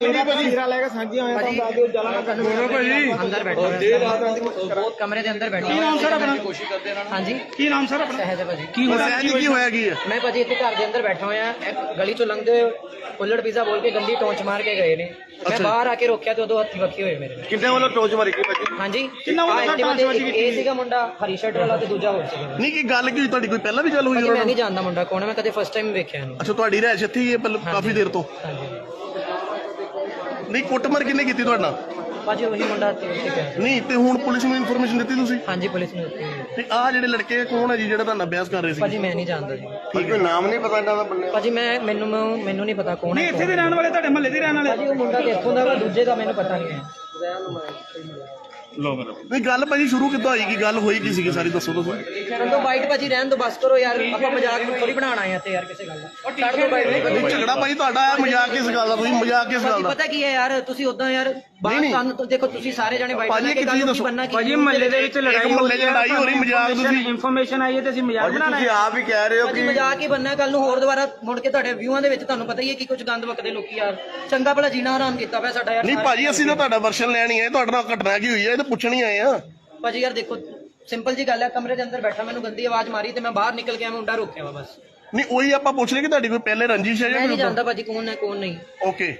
ਮੇਰਾ ਤਸਵੀਰਾਂ ਲੈ ਕੇ ਸਾਂਝੀਆਂ ਹੋਇਆ ਤਾਂ ਦੱਸ ਦਿਓ ਜਲਾ ਨਾ ਕਰਨ ਬੋਲੋ ਭਾਜੀ। ਅੰਦਰ ਬੈਠੇ। ਹੋਏ ਬਹੁਤ ਕਮਰੇ ਦੇ ਅੰਦਰ ਬੈਠੇ। ਕੀ ਨਾਮ ਸਰ ਆਪਣਾ? ਹਾਂਜੀ। ਕੀ ਨਾਮ ਸਰ ਆਪਣਾ? ਸਹਿਜ ਹੈ ਭਾਜੀ। ਕੀ ਹੋਇਆ? ਸਹਿਜ ਜੀ ਕੀ ਹੋਇਆ ਕੀ ਹੈ? ਮੈਂ ਭਾਜੀ ਇੱਥੇ ਘਰ ਦੇ ਅੰਦਰ ਬੈਠਾ ਹੋਇਆ। ਇਹ ਗਲੀ ਚੋਂ ਲੰਘਦੇ ਹੋਏ ਕੁੱਲੜ ਪੀਜ਼ਾ ਬੋਲ ਕੇ ਗੰਦੀ ਟੋਂਚ ਮਾਰ ਕੇ ਗਏ ਨੇ। ਮੈਂ ਬਾਹਰ ਆ ਕੇ ਰੋਕਿਆ ਤੇ ਉਦੋਂ ਹੱਥੀ ਵੱਖੀ ਹੋਏ ਮੇਰੇ। ਕਿੰਨੇ ਵੱਲੋਂ ਟੋਚ ਮਾਰੀ ਗਈ ਭਾਜੀ? ਕਿੰਨਾ ਹਾਂਜੀ ਵੱਲੋਂ ਆਹ ਟੋਂਚ ਮਾਰੀ ਕੀਤੀ? ਇਹ ਸੀਗਾ ਮੁੰਡਾ ਹਰੀ ਸ਼ਰਟ ਵਾਲਾ ਤੇ ਦੂਜਾ ਹੋਰ ਸੀਗਾ। ਨਹੀਂ ਕੀ ਗੱਲ ਕੀ ਤੁਹਾਡੀ ਕੋਈ ਪਹਿਲਾਂ ਵੀ ਗੱਲ ਹੋਈ ਉਹਨਾਂ ਮੈਂ ਨਹੀਂ ਜਾਣਦਾ ਮੁੰਡਾ ਕੌਣ ਹੈ ਮੈਂ ਕਦੇ ਫਸਟ ਟਾਈਮ ਵੇਖਿਆ ਇਹਨੂੰ ਅੱਛਾ ਤੁਹਾਡੀ ਰਹਿਸ਼ ਇੱਥੇ ਹੀ ਹੈ ਕਾਫੀ ਦੇਰ ਤੋਂ? ਹਾਂਜੀ। ਨਹੀਂ ਕੁੱਟਮਾਰ ਕਿੰਨੇ ਕੀਤੀ ਤੁਹਾਡਾ ਭਾਜੀ ਉਹੀ ਮੁੰਡਾ ਤੇ ਠੀਕ ਹੈ ਨਹੀਂ ਤੇ ਹੁਣ ਪੁਲਿਸ ਨੂੰ ਇਨਫੋਰਮੇਸ਼ਨ ਦਿੱਤੀ ਤੁਸੀਂ? ਹਾਂਜੀ ਪੁਲਿਸ ਨੂੰ ਦਿੱਤੀ ਹੋਈ ਹੈ। ਤੇ ਆਹ ਜਿਹੜੇ ਲੜਕੇ ਕੌਣ ਹੈ ਜੀ ਜਿਹੜਾ ਤੁਹਾਨੂੰ ਅਭਿਆਸ ਕਰ ਰਹੇ ਸੀ? ਭਾਜੀ ਮੈਂ ਨਹੀਂ ਜਾਣਦਾ ਜੀ। ਠੀਕ ਹੈ ਨਾਮ ਨਹੀਂ ਪਤਾ ਇਹਨਾਂ ਦਾ ਬੰਦੇ ਭਾਜੀ ਮੈਂ ਮੈਨੂੰ ਮੈਨੂੰ ਨਹੀਂ ਪਤਾ ਕੌਣ ਨਹੀਂ ਹੈ ਇੱਥੇ ਦੇ ਰਹਿਣ ਵਾਲੇ ਤੁਹਾਡੇ ਮਹੱਲੇ ਦੇ ਰਹਿਣ ਵਾਲੇ। ਭਾਜੀ ਉਹ ਮੁੰਡਾ ਤੇ ਇੱਥੋਂ ਦਾ ਵਾ ਦੂਜੇ ਦਾ ਮੈਨੂੰ ਪਤਾ ਨਹੀਂ ਹੈ। ਨਹੀਂ ਗੱਲ ਭਾਜੀ ਸ਼ੁਰੂ ਕਿੱਦਾਂ ਹੋਈ? ਕੀ ਗੱਲ ਹੋਈ? ਕੀ ਸੀਗੀ ਸਾਰੀ? ਦੱਸੋ ਤੁਸੀਂ ਕਰਨ ਤੋਂ ਬਾਈਟ ਭਾਜੀ ਰਹਿਣ ਤੋਂ ਬਸ ਕਰੋ ਯਾਰ ਆਪਾਂ ਮਜ਼ਾਕ ਨੂੰ ਥੋੜੀ ਬਣਾਉਣਾ ਆਏ ਤੇ ਯਾਰ ਕਿਸੇ ਗੱਲ ਦਾ। ਛੱਡ ਦੋ ਬਾਈਟ ਨਹੀਂ ਨਹੀਂ ਝਗੜਾ ਭਾਜੀ ਤੁਹਾਡਾ ਹੈ ਮਜ਼ਾਕ ਕਿਸ ਗੱਲ ਦਾ ਤੁਸੀਂ ਮਜ਼ਾਕ ਕਿਸ ਗੱਲ ਦਾ। ਪਤਾ ਕੀ ਹੈ ਯਾਰ ਤੁਸੀਂ ਉਦਾਂ ਯਾਰ ਬਾਹਰ ਤਾਂ ਦੇਖੋ ਤੁਸੀਂ ਸਾਰੇ ਜਣੇ ਬਾਈਟ ਭਾਜੀ, ਇੱਕ ਚੀਜ਼ ਦੱਸੋ। ਕੀ ਭਾਜੀ ਮਹੱਲੇ ਦੇ ਵਿੱਚ ਲੜਾਈ ਮੁਹੱਲੇ 'ਚ ਲੜਾਈ ਹੋ ਰਹੀ ਮਜ਼ਾਕ ਤੁਸੀਂ ਇਨਫੋਰਮੇਸ਼ਨ ਆਈ ਹੈ ਤੇ ਅਸੀਂ ਮਜ਼ਾਕ ਬਣਾਣਾ ਹੈ। ਆਪ ਹੀ ਕਹਿ ਰਹੇ ਭਾਜੀ ਮਜ਼ਾਕ ਹੀ ਬੰਨਾ ਕੱਲ ਨੂੰ ਹੋਰ ਦੁਬਾਰਾ ਮੁੜ ਕੇ ਤੁਹਾਡੇ ਵਿਊਆਂ ਦੇ ਵਿੱਚ ਤੁਹਾਨੂੰ ਪਤਾ ਹੀ ਹੈ ਕਿ ਕੁਝ ਗੰਦ ਵਕਦੇ ਲੋਕੀ ਯਾਰ। ਚੰਗਾ ਭਲਾ ਜੀਣਾ ਹਰਾਮ ਕੀਤਾ ਪਿਆ ਸਾਡਾ ਯਾਰ ਨਹੀਂ ਭਾਜੀ ਅਸੀਂ ਤਾਂ ਤੁਹਾਡਾ ਵਰਸ਼ਨ ਲੈਣੀ ਹੈ ਤੁਹਾਡੇ ਨਾਲ ਘਟਨਾ ਕੀ ਹੋਈ ਹੈ ਇਹ ਤਾਂ ਪੁੱਛਣ ਆਏ ਆ। ਭਾਜੀ ਯਾਰ ਦੇਖੋ ਸਿੰਪਲ ਜੀ ਗੱਲ ਹੈ ਕਮਰੇ ਦੇ ਅੰਦਰ ਬੈਠਾ ਮੈਨੂੰ ਗੰਦੀ ਆਵਾਜ਼ ਮਾਰੀ ਤੇ ਮੈਂ ਬਾਹਰ ਨਿਕਲ ਗਿਆ ਮੈਂ ਮੁੰਡਾ ਰੋਕਿਆ ਵਾ ਬਸ। ਨਹੀਂ ਉਹੀ ਆਪਾਂ ਪੁੱਛ ਰਹੇ ਕਿ ਤੁਹਾਡੀ ਕੋਈ ਪਹਿਲੇ ਰੰਜਿਸ਼ ਹੈ ਮੈਂ ਜਾਂ ਨਹੀਂ ਕੋਈ ਜਾਣਦਾ ਭਾਜੀ ਕੌਣ ਹੈ ਕੌਣ ਨਹੀਂ। ਓਕੇ